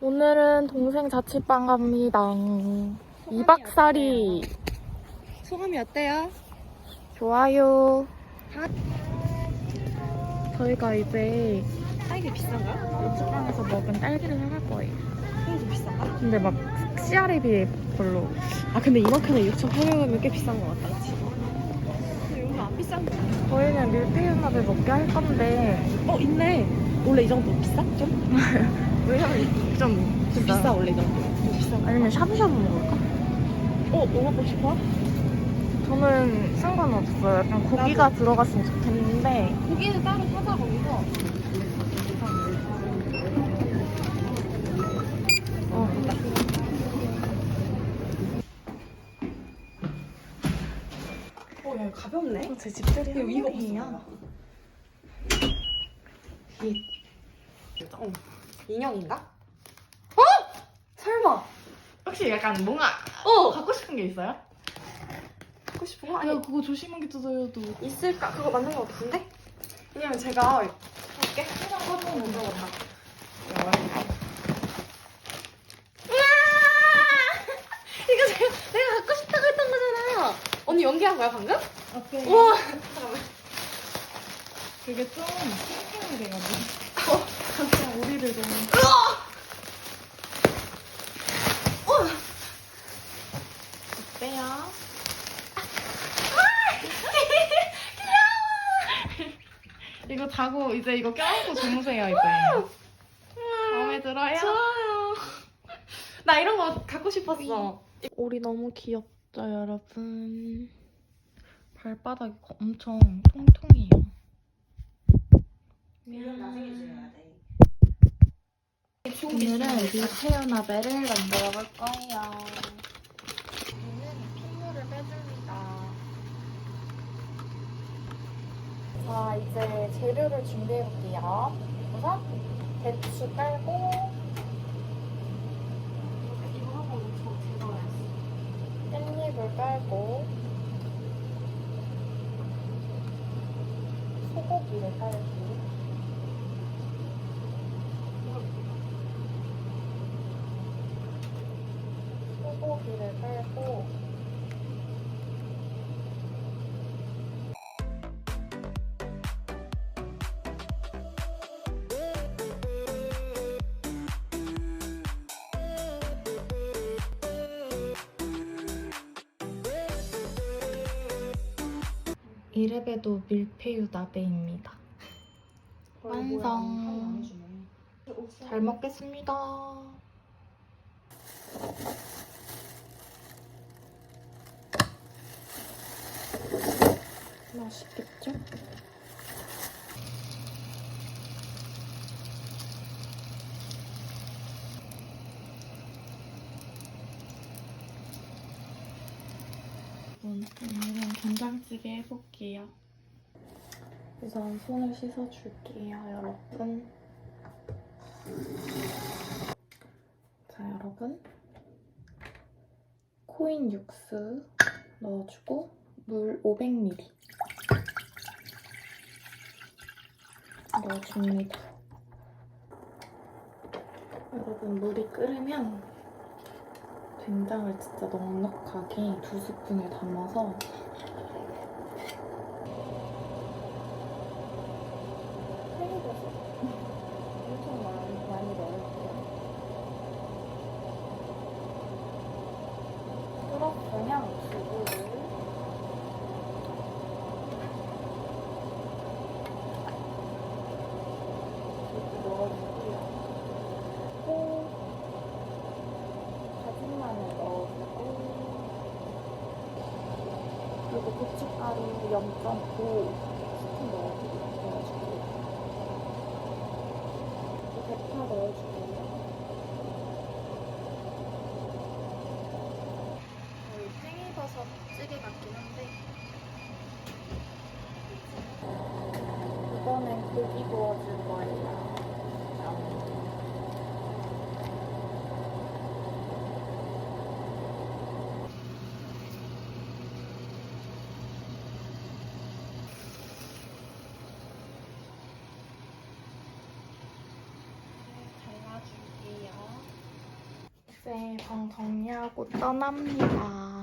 오늘은 동생 자취방 갑니다. 2박 4일. 소감이 어때요? 좋아요. 저희가 이제 딸기 비싼가? 자취방에서 먹은 딸기를 사갈 거예요. 딸기 비싼가? 근데 막 씨알에 비해 별로. 아 근데 이만큼에 6,800원이면 꽤 비싼 것 같다 그치? 근데 여기 안 비싼 거 저희는 밀푀유나를 먹게 할 건데 어 있네 원래 이 정도 비싸? 좀? 왜냐면 좀 좀 비싸 원래 비싼 거 아니면 샤브샤브 먹을까? 어? 뭐 먹고 싶어? 저는 상관없어요. 약간 고기가 들어갔으면 좋겠는데 고기는 따로 사자 거기서 어, 어, 야, 가볍네. 제 집들이 이거 이거 한국이에요. 어. 인형인가? 어? 설마. 혹시 약간 뭔가 어. 갖고 싶은 게 있어요? 갖고 싶은 거? 아니, 야 그거 조심하게 뜯어요도 있을까? 그거 맞는 거 같은데? 왜냐면 제가 이렇게 꺼서 먼저 본다. 이거 제가, 내가 갖고 싶다고 했던 거잖아. 언니 연기한 거야 방금? 오케이 우와. 잠깐만. 그게 좀 팽팽이 돼가지고 그냥 우리를 좀 어때요? 이거 자고 이제 이거 껴안고 주무세요 이제 마음에 들어요? 좋아요. 나 이런 거 갖고 싶었어. 오리 너무 귀엽죠 여러분 발바닥이 엄청 통통해요 오늘은 밀테어나베를 만들어 볼 거예요 얘는 핏물을 빼줍니다 자 이제 재료를 준비해 볼게요 우선 배추 깔고. 깻잎을 깔고 소고기를 깔고 이래봬도 밀푀유 나베입니다. 완성. 잘 먹겠습니다. 맛있겠죠? 오늘은 된장찌개 해볼게요. 우선 손을 씻어줄게요, 여러분. 자, 여러분. 코인 육수 넣어주고 물 500ml 넣어줍니다. 여러분, 물이 끓으면 된장을 진짜 넉넉하게 두 스푼을 담아서 팽이버섯 엄청 많이, 많이 넣을게요. 끓었으면 두부를 두부 넣어주고요. 또 다진 마늘 넣어주고 그리 고 고춧가루 0.5 스푼 넣어주고. 또 대파 넣어줄게요. 거의 팽이버섯 찌개 같긴 한데 이거는 고기 구워줄 거예요. 이제 방정리하고 떠납니다.